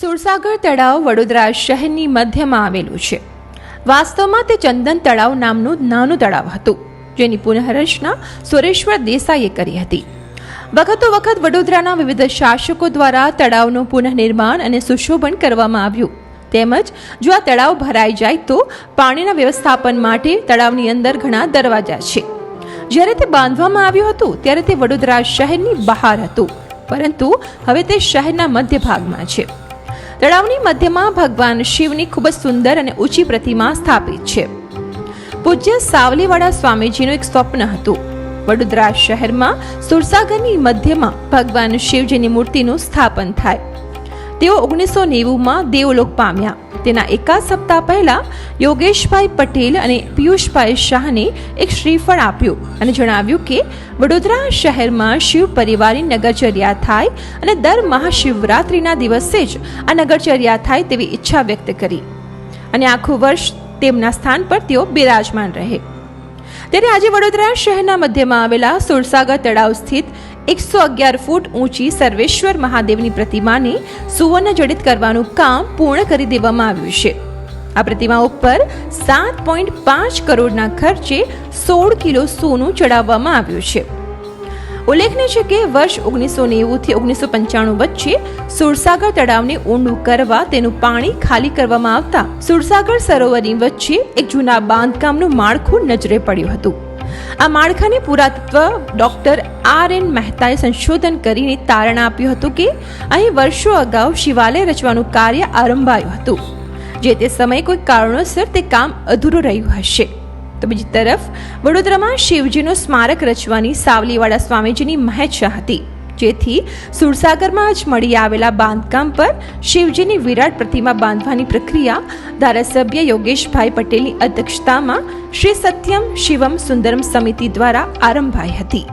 સુરસાગર તળાવ વડોદરા શહેરની મધ્યમાં આવેલું છે. વાસ્તવમાં તે ચંદન તળાવ નામનું નાનું તળાવ હતું, જેની પુનઃરચના સુરેશ્વર દેસાઈએ કરી હતી. વખતો વખત વડોદરાના વિવિધ શાસકો દ્વારા તળાવનું પુનઃનિર્માણ અને સુશોભન કરવામાં આવ્યું. તેમજ, જો આ તળાવ ભરાઈ જાય તો પાણીના વ્યવસ્થાપન માટે તળાવની અંદર ઘણા દરવાજા છે. જ્યારે તે બાંધવામાં આવ્યું હતું, ત્યારે તે વડોદરા શહેરની બહાર હતું. પરંતુ હવે તે શહેરના મધ્ય ભાગમાં છે. તળાવની મધ્યમાં ભગવાન શિવની ખૂબ જ સુંદર અને ઊંચી પ્રતિમા સ્થાપિત છે. પૂજ્ય સાવલીવાળા સ્વામીજીનું એક સ્વપ્ન હતું. વડોદરા શહેરમાં સુરસાગરની મધ્યમાં ભગવાન શિવજીની મૂર્તિનું સ્થાપન થાય. તેઓ ઓગણીસો નેવુંમાં દેવલોક પામ્યા. તેના એકાદ સપ્તાહ પહેલા યોગેશભાઈ પટેલ અને પિયુષભાઈ શાહને એક શ્રીફળ આપ્યું અને જણાવ્યું કે, વડોદરા શહેરમાં શિવ પરિવારની નગરચર્યા થાય અને દર મહાશિવરાત્રિના દિવસે જ આ નગરચર્યા થાય તેવી ઈચ્છા વ્યક્ત કરી. અને આખું વર્ષ તેમના સ્થાન પર તેઓ બિરાજમાન રહે. ત્યારે આજે વડોદરા શહેરના મધ્યમાં આવેલા સુરસાગર તળાવ સ્થિત એકસો અગિયાર ફૂટ ઊંચી સર્વેશ્વર મહાદેવની પ્રતિમાને સુવર્ણ જડિત કરવાનું કામ પૂર્ણ કરી દેવામાં આવ્યું છે. આ પ્રતિમા ઉપર સાત પોઈન્ટ પાંચ કરોડના ખર્ચે સોળ કિલો સોનું ચડાવવામાં આવ્યું છે. ઉલ્લેખનીય છે કે વર્ષ ઓગણીસો નેવુંથી ઓગણીસો પંચાણું વચ્ચે સુરસાગર તળાવને ઊંડું કરવા તેનું પાણી ખાલી કરવામાં આવતા સુરસાગર સરોવરની વચ્ચે એક જૂના બાંધકામનું માળખું નજરે પડ્યું હતું. આ માળખાને પુરાતત્વ ડૉક્ટર આર એન મહેતાએ સંશોધન કરીને તારણ આપ્યું હતું કે અહીં વર્ષો અગાઉ શિવાલય રચવાનું કાર્ય આરંભાયું હતું. જે તે સમયે કોઈ કારણોસર તે કામ અધૂરું રહ્યું હશે. તો બીજી તરફ વડોદરામાં શિવજીનું સ્મારક રચવાની સાવલીવાળા સ્વામીજીની મહેચ્છા હતી. જેથી સુરસાગરમાં જ મળી આવેલા બાંધકામ પર શિવજીની વિરાટ પ્રતિમા બાંધવાની પ્રક્રિયા ધારાસભ્ય યોગેશભાઈ પટેલની અધ્યક્ષતામાં શ્રી સત્યમ શિવમ સુંદરમ સમિતિ દ્વારા આરંભાઈ હતી.